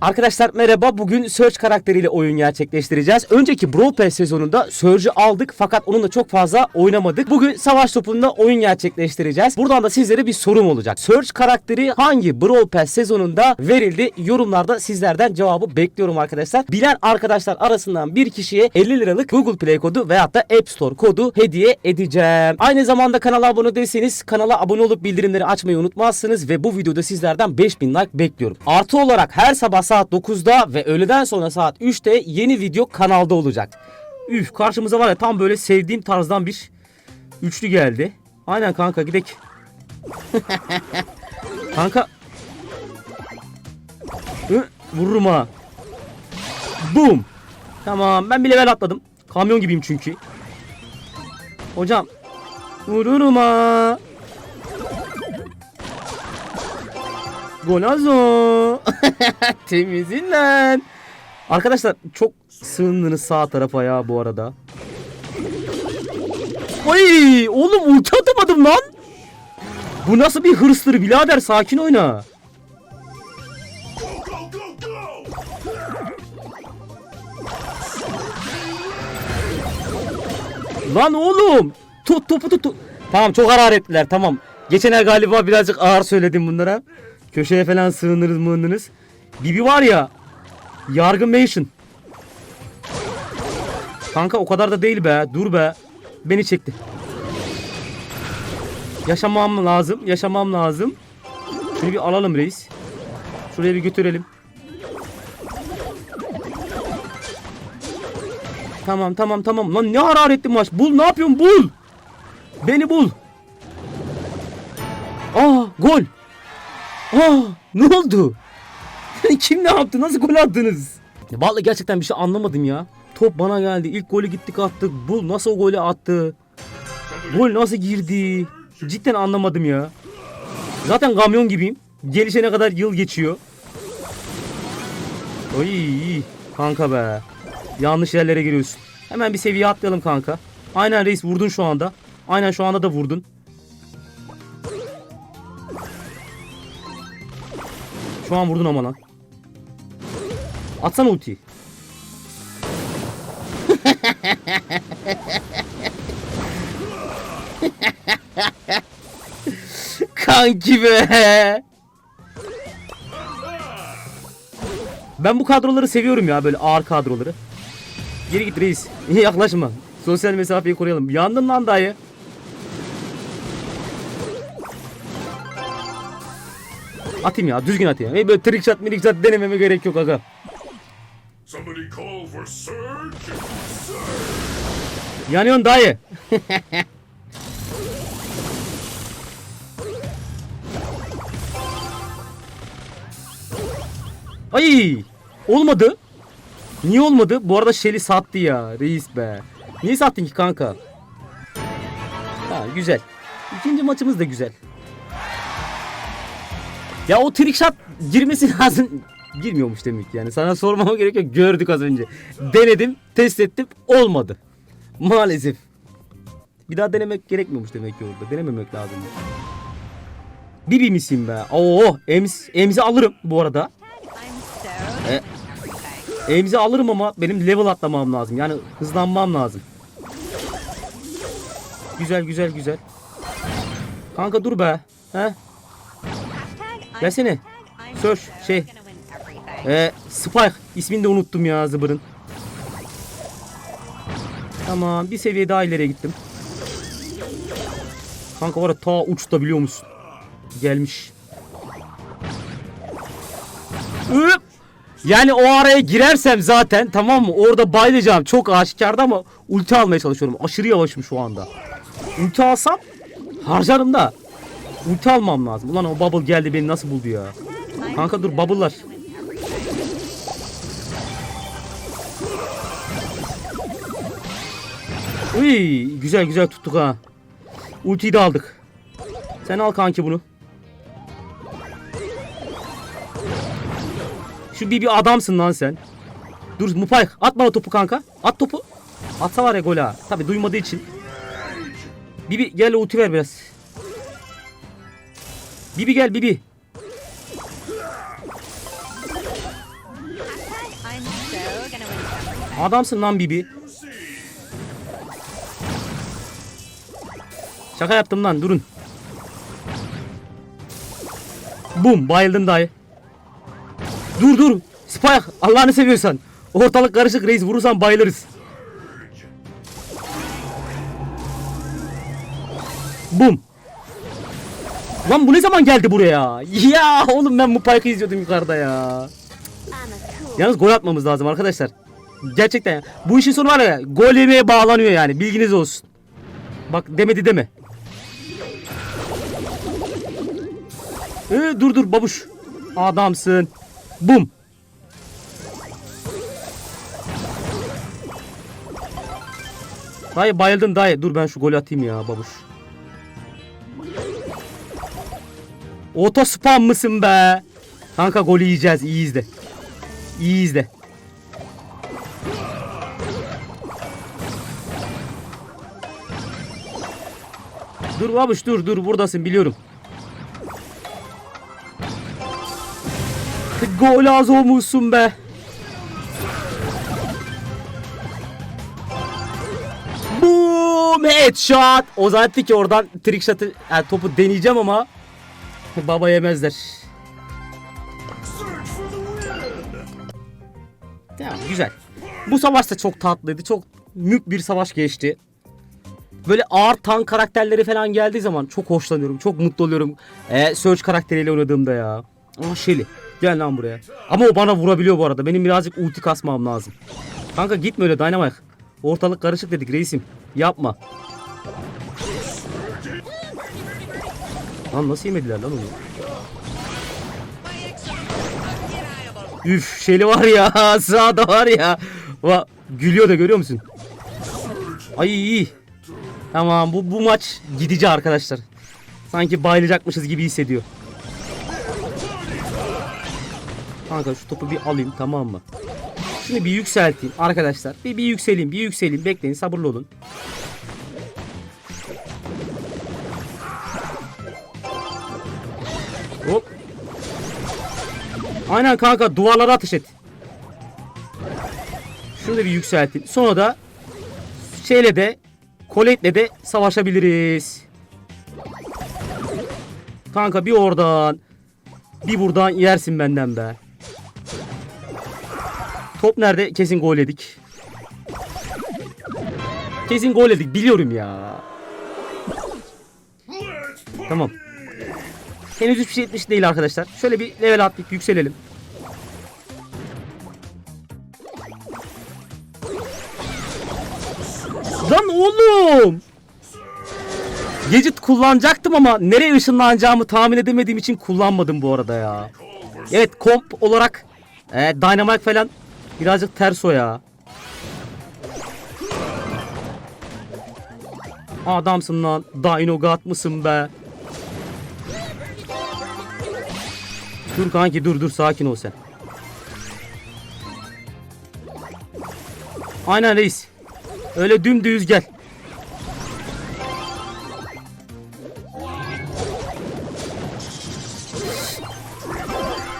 Arkadaşlar merhaba. Bugün Surge karakteriyle oyun gerçekleştireceğiz. Önceki Brawl Pass sezonunda Surge'ü aldık fakat onunla çok fazla oynamadık. Bugün savaş topunda oyun gerçekleştireceğiz. Buradan da sizlere bir sorum olacak. Surge karakteri hangi Brawl Pass sezonunda verildi? Yorumlarda sizlerden cevabı bekliyorum arkadaşlar. Bilen arkadaşlar arasından bir kişiye 50 liralık Google Play kodu veyahut da App Store kodu hediye edeceğim. Aynı zamanda kanala abone değilseniz kanala abone olup bildirimleri açmayı unutmazsınız ve bu videoda sizlerden 5000 like bekliyorum. Artı olarak her sabah saat 9'da ve öğleden sonra saat 3'te yeni video kanalda olacak. Üf karşımıza var ya tam böyle sevdiğim tarzdan bir üçlü geldi. Aynen kanka gidek. kanka. Hı, vururum ha. Boom. Tamam ben bir level atladım. Kamyon gibiyim çünkü. Hocam. Vururum ha. Golazo. Temizin lan. Arkadaşlar çok sığındınız sağ tarafa ya bu arada. Oy oğlum ulti atamadım lan. Bu nasıl bir hırstır birader sakin oyna. Lan oğlum. Tut topu tut. tut. Tamam çok hararetliler tamam. Geçen ay galiba birazcık ağır söyledim bunlara. Köşeye falan sığınırız mığınırız. Bibi var ya. Yargı Mansion. Kanka o kadar da değil be. Dur be. Beni çekti. Yaşamam lazım. Yaşamam lazım. Şunu bir alalım reis. Şuraya bir götürelim. Tamam tamam tamam. Lan ne hararetli maç. Bul ne yapıyorsun bul. Beni bul. Aa gol. Aa ne oldu? Kim ne yaptı? Nasıl gol attınız? Vallahi gerçekten bir şey anlamadım ya. Top bana geldi. İlk golü gittik attık. Bul nasıl o golü attı? Gol nasıl girdi? Cidden anlamadım ya. Zaten kamyon gibiyim. Gelişene kadar yıl geçiyor. Oy kanka be. Yanlış yerlere giriyorsun. Hemen bir seviye atlayalım kanka. Aynen reis vurdun şu anda. Aynen şu anda da vurdun. Şu an vurdun ama lan. Atsana ultiyi. Kanki be. Ben bu kadroları seviyorum ya böyle ağır kadroları. Geri git reis. Yaklaşma. Sosyal mesafeyi koruyalım. Yandın lan dayı. Atayım ya düzgün atayım. Hey böyle trick shot minik shot denememe gerek yok aga. Somebody call for Surge! Yanıyorsun dayı. Ay olmadı. Niye olmadı? Bu arada Shelly sattı ya reis be. Niye sattın ki kanka? Ha güzel. İkinci maçımız da güzel. Ya o trick shot girmesi lazım. Girmiyormuş demek yani. Sana sormama gerek yok. Gördük az önce. Denedim, test ettim. Olmadı. Maalesef. Bir daha denemek gerekmiyormuş demek ki orada. Denememek lazım. Bibi misin be? Oo, ems, emzi alırım bu arada. E, emzi alırım ama benim level atlamam lazım. Yani hızlanmam lazım. Güzel güzel güzel. Kanka dur be. He? Gelsene. Search şey. E, Spike. İsmini de unuttum ya zıbırın. Tamam bir seviye daha ileriye gittim. Kanka var ta uçta biliyor musun? Gelmiş. Üp! Yani o araya girersem zaten tamam mı? Orada bayılacağım. Çok aşikarda ama ulti almaya çalışıyorum. Aşırı yavaşım şu anda. Ulti alsam harcarım da. Ulti almam lazım. Ulan o bubble geldi beni nasıl buldu ya? Kanka dur bubble'lar. Uy, güzel güzel tuttuk ha. Ultiyi de aldık. Sen al kanki bunu. Şu bir bir adamsın lan sen. Dur Mupay at bana topu kanka. At topu. Atsa var ya gol ha. Tabi duymadığı için. Bibi gel ulti ver biraz. Bibi gel Bibi. Adamsın lan Bibi. Şaka yaptım lan durun. Bum bayıldım dayı. Dur dur. Spike Allah'ını seviyorsan. Ortalık karışık reis vurursan bayılırız. Bum. Lan bu ne zaman geldi buraya? Ya oğlum ben bu Pike'ı izliyordum yukarıda ya. Yalnız gol atmamız lazım arkadaşlar. Gerçekten ya. Bu işin sonu var ya gol yemeye bağlanıyor yani bilginiz olsun. Bak demedi deme. Ee, dur dur babuş. Adamsın. Bum. Dayı bayıldın dayı. Dur ben şu golü atayım ya babuş. Oto spam mısın be? Kanka golü yiyeceğiz. iyi izle. İyi izle. Dur babuş dur dur buradasın biliyorum. Gol az olmuşsun be. Boom headshot. O zaten ki oradan trick shot'ı yani topu deneyeceğim ama baba yemezler. Tamam güzel. Bu savaş da çok tatlıydı. Çok mük bir savaş geçti. Böyle ağır tank karakterleri falan geldiği zaman çok hoşlanıyorum. Çok mutlu oluyorum. Ee, Surge karakteriyle oynadığımda ya. Aa Shelly. Gel lan buraya. Ama o bana vurabiliyor bu arada. Benim birazcık ulti kasmam lazım. Kanka gitme öyle Dynamite. Ortalık karışık dedik reisim. Yapma. Lan nasıl yemediler lan onu? Üf Shelly var ya sağda var ya. Va, gülüyor da görüyor musun? Ay iyi. Tamam bu bu maç gidici arkadaşlar. Sanki bayılacakmışız gibi hissediyor. Kanka şu topu bir alayım tamam mı? Şunu bir yükselteyim arkadaşlar. Bir bir yükseleyim, bir yükseleyim. Bekleyin, sabırlı olun. Aynen kanka duvarlara ateş et. Şunu da bir yükselteyim. Sonra da şeyle de Colette'le de savaşabiliriz. Kanka bir oradan bir buradan yersin benden be. Top nerede? Kesin gol yedik. Kesin gol yedik biliyorum ya. Tamam. Henüz hiçbir şey etmiş değil arkadaşlar. Şöyle bir level atlayıp yükselelim. Lan oğlum! Gadget kullanacaktım ama nereye ışınlanacağımı tahmin edemediğim için kullanmadım bu arada ya. Evet komp olarak e, Dynamite falan birazcık ters o ya. Adamsın lan. Dino God mısın be? Dur kanki dur dur sakin ol sen. Aynen reis. Öyle dümdüz gel.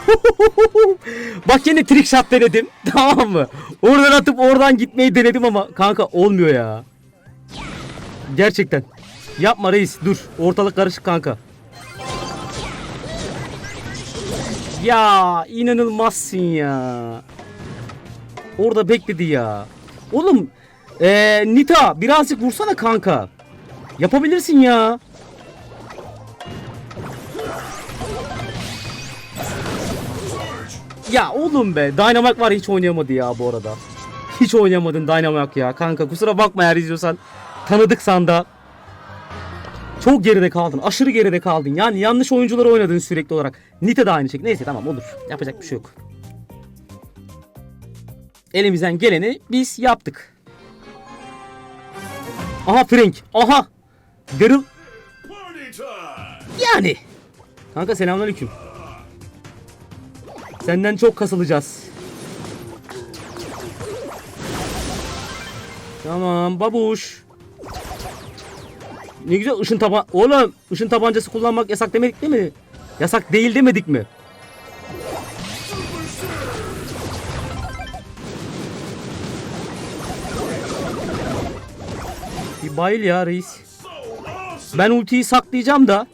Bak yine trick shot denedim. Tamam mı? Oradan atıp oradan gitmeyi denedim ama kanka olmuyor ya. Gerçekten. Yapma reis dur. Ortalık karışık kanka. Ya inanılmazsın ya. Orada bekledi ya. Oğlum ee, Nita birazcık vursana kanka. Yapabilirsin ya. Ya oğlum be Dynamite var hiç oynayamadı ya bu arada. Hiç oynayamadın Dynamite ya kanka kusura bakma eğer izliyorsan. Tanıdık sanda. Çok geride kaldın. Aşırı geride kaldın. Yani yanlış oyuncuları oynadın sürekli olarak. Nite de aynı şekilde. Neyse tamam olur. Yapacak bir şey yok. Elimizden geleni biz yaptık. Aha Frank. Aha. Daryl. Yani. Kanka selamünaleyküm. Senden çok kasılacağız. Tamam babuş ne güzel ışın taban... Oğlum ışın tabancası kullanmak yasak demedik değil mi? Yasak değil demedik mi? Bir bayıl ya reis. Ben ultiyi saklayacağım da.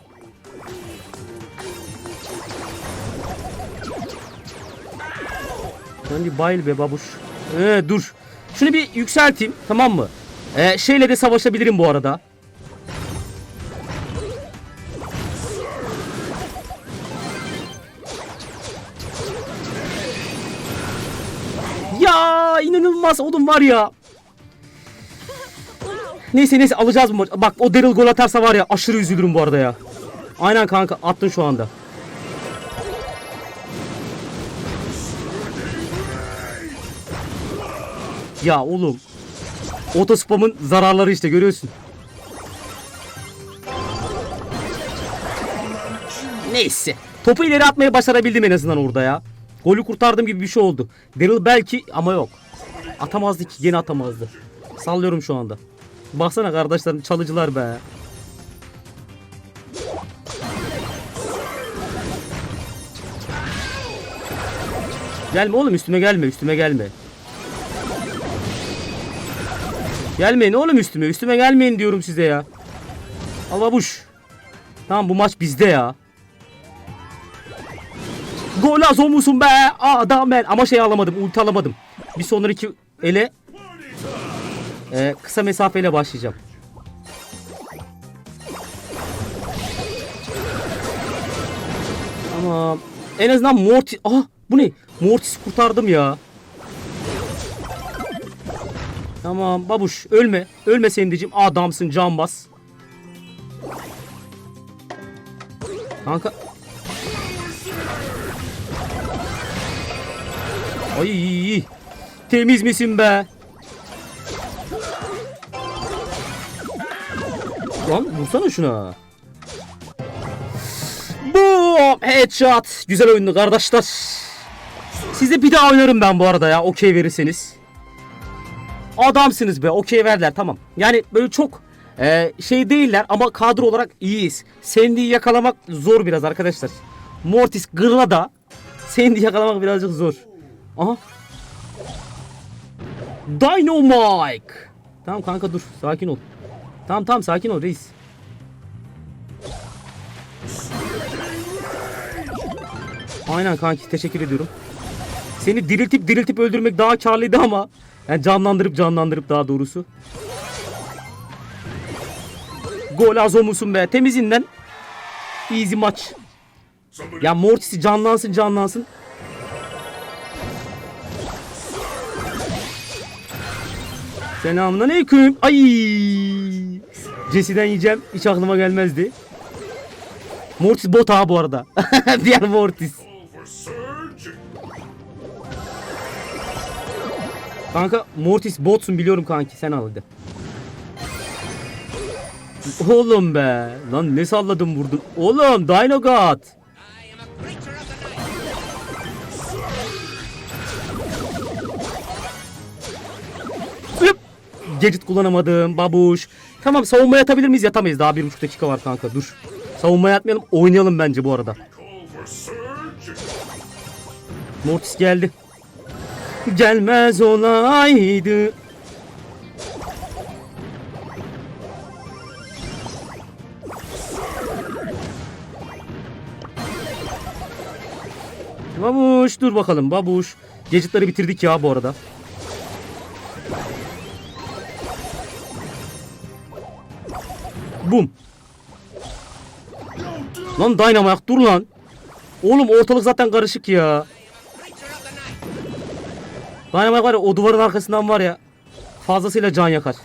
Sen bir bayıl be babuş. Ee, dur. Şunu bir yükselteyim tamam mı? Ee, şeyle de savaşabilirim bu arada. Ya inanılmaz oğlum var ya. Neyse neyse alacağız bu maçı. Bak o Daryl gol atarsa var ya aşırı üzülürüm bu arada ya. Aynen kanka attın şu anda. Ya oğlum. Otospam'ın zararları işte görüyorsun. Neyse. Topu ileri atmayı başarabildim en azından orada ya. Golü kurtardım gibi bir şey oldu. Daryl belki ama yok. Atamazdı ki yine atamazdı. Sallıyorum şu anda. Baksana kardeşlerim çalıcılar be. Gelme oğlum üstüme gelme üstüme gelme. Gelmeyin oğlum üstüme üstüme gelmeyin diyorum size ya. Allah buş. Tamam bu maç bizde ya. Golazo musun be? Adam ben. Ama şey alamadım ulti alamadım. Bir sonraki ele ee, kısa mesafeyle başlayacağım. Tamam. En azından Mortis... Aha bu ne? Mortis kurtardım ya. Tamam babuş ölme. Ölme Sendicim. Adamsın can bas. Kanka. Ay temiz misin be? Lan vursana şuna. Boom! Headshot. Güzel oyundu kardeşler. Size bir daha oynarım ben bu arada ya. Okey verirseniz. Adamsınız be. Okey verdiler tamam. Yani böyle çok e, şey değiller ama kadro olarak iyiyiz. Sandy'yi yakalamak zor biraz arkadaşlar. Mortis gırla da Sandy'yi yakalamak birazcık zor. Aha. Dynamite. Tamam kanka dur. Sakin ol. Tamam tamam sakin ol reis. Aynen kanki teşekkür ediyorum. Seni diriltip diriltip öldürmek daha karlıydı ama yani canlandırıp canlandırıp daha doğrusu. Gol azo musun be temizinden. Easy maç. Ya Mortis'i canlansın canlansın. Selamun aleyküm. Ay. Jesse'den yiyeceğim. Hiç aklıma gelmezdi. Mortis bot ha bu arada. Diğer Mortis. Kanka Mortis botsun biliyorum kanki sen al hadi. Oğlum be. Lan ne salladım vurdun. Oğlum Dino God. Gadget kullanamadım babuş. Tamam savunma yatabilir miyiz? Yatamayız. Daha bir buçuk dakika var kanka dur. Savunma yatmayalım. Oynayalım bence bu arada. Mortis geldi. Gelmez olaydı. Babuş dur bakalım babuş. Gadget'ları bitirdik ya bu arada. Bum. Lan Dynamite dur lan. Oğlum ortalık zaten karışık ya. Dynamite var ya o duvarın arkasından var ya. Fazlasıyla can yakar.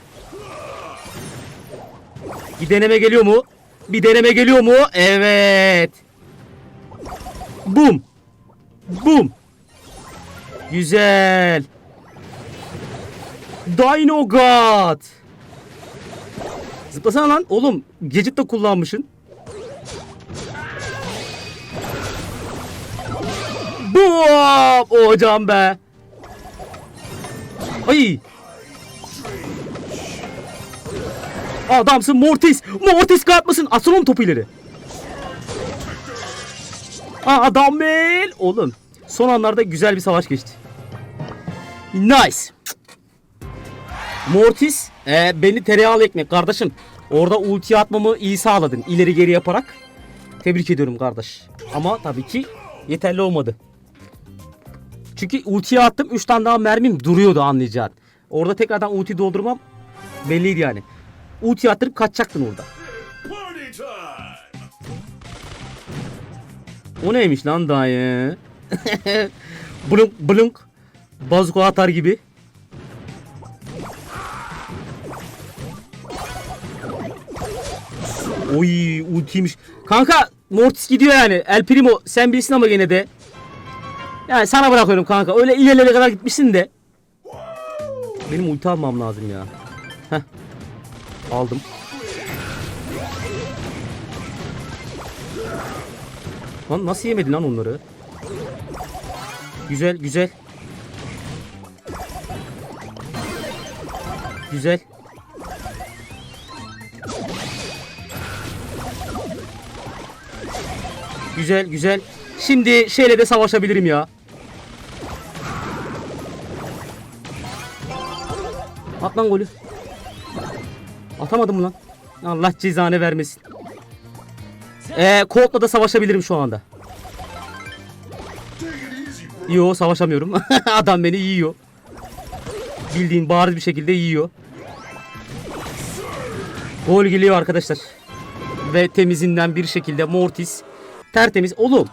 Bir deneme geliyor mu? Bir deneme geliyor mu? Evet. Bum. Bum. Güzel. Dino God. Zıplasana lan. Oğlum gadget de kullanmışsın. O hocam be. Ay. Adamsın Mortis. Mortis kalkmasın. Asıl onun topu ileri. Aa, adam değil. Oğlum. Son anlarda güzel bir savaş geçti. Nice. Mortis e, beni tereyağlı ekmek kardeşim. Orada ulti atmamı iyi sağladın ileri geri yaparak. Tebrik ediyorum kardeş. Ama tabii ki yeterli olmadı. Çünkü ultiye attım 3 tane daha mermim duruyordu anlayacağın. Orada tekrardan ulti doldurmam belliydi yani. Ulti attırıp kaçacaktın orada. O neymiş lan dayı? blunk blunk. Bazuka atar gibi. Oy ultiymiş. Kanka Mortis gidiyor yani. El Primo sen bilsin ama gene de. Yani sana bırakıyorum kanka. Öyle ilerlere kadar gitmişsin de. Benim ulti almam lazım ya. Heh. Aldım. Lan nasıl yemedin lan onları? Güzel güzel. Güzel. Güzel güzel. Şimdi şeyle de savaşabilirim ya. At lan golü. Atamadım lan. Allah cezanı vermesin. Ee, Colt'la da savaşabilirim şu anda. Yo savaşamıyorum. Adam beni yiyor. Bildiğin bariz bir şekilde yiyor. Gol geliyor arkadaşlar. Ve temizinden bir şekilde Mortis tertemiz. Oğlum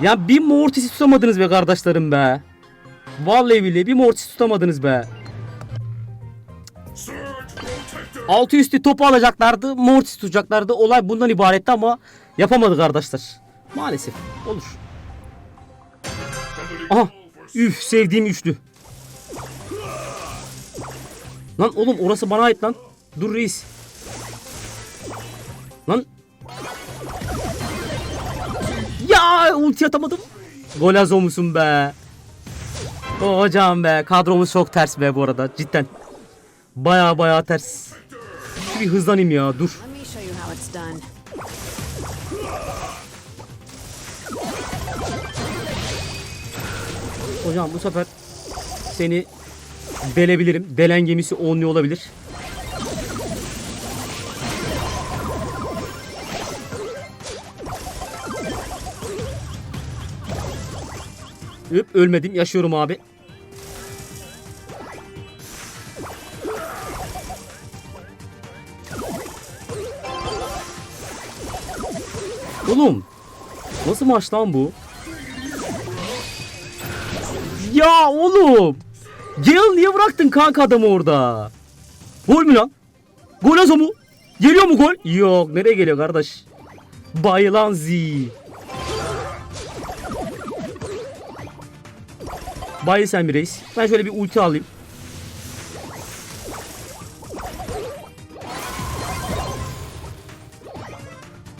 ya bir Mortis'i tutamadınız be kardeşlerim be. Vallahi billahi bir Mortis tutamadınız be. Altı üstü topu alacaklardı. Mortis tutacaklardı. Olay bundan ibaretti ama yapamadı kardeşler. Maalesef. Olur. Aha. Üf sevdiğim üçlü. Lan oğlum orası bana ait lan. Dur reis. Lan. Ya ulti atamadım. Golazo musun be? O hocam be kadromuz çok ters be bu arada cidden. Baya baya ters. Bir hızlanayım ya dur. Hocam bu sefer seni delebilirim. Delen gemisi onluyor olabilir. Üp ölmedim. Yaşıyorum abi. Oğlum. Nasıl maç lan bu? Ya oğlum. Gale niye bıraktın kanka adamı orada? Gol mü lan? Golazo mu? Geliyor mu gol? Yok nereye geliyor kardeş? Bayılan Z. Bayıl sen bir reis. Ben şöyle bir ulti alayım.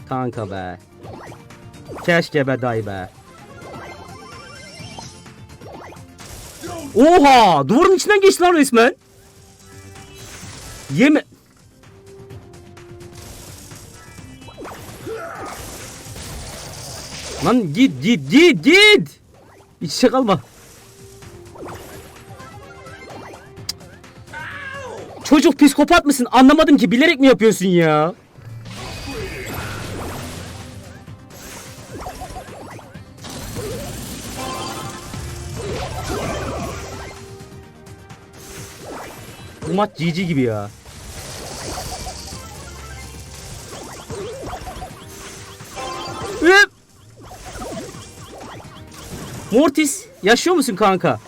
Kanka be. Keşke be dayı be. Oha! Duvarın içinden geçti lan resmen. Yeme... Lan git git git git. İç içe kalma. Çocuk psikopat mısın? Anlamadım ki bilerek mi yapıyorsun ya? Bu maç GG gibi ya. Üp! Mortis yaşıyor musun kanka?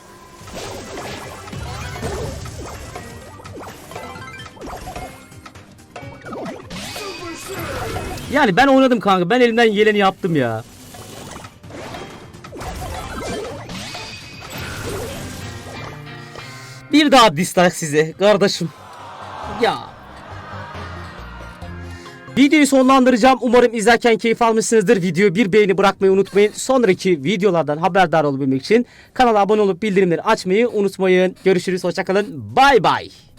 Yani ben oynadım kanka. Ben elimden geleni yaptım ya. Bir daha dislike size kardeşim. Ya. Videoyu sonlandıracağım. Umarım izlerken keyif almışsınızdır. Videoyu bir beğeni bırakmayı unutmayın. Sonraki videolardan haberdar olabilmek için kanala abone olup bildirimleri açmayı unutmayın. Görüşürüz. Hoşçakalın. Bay bay.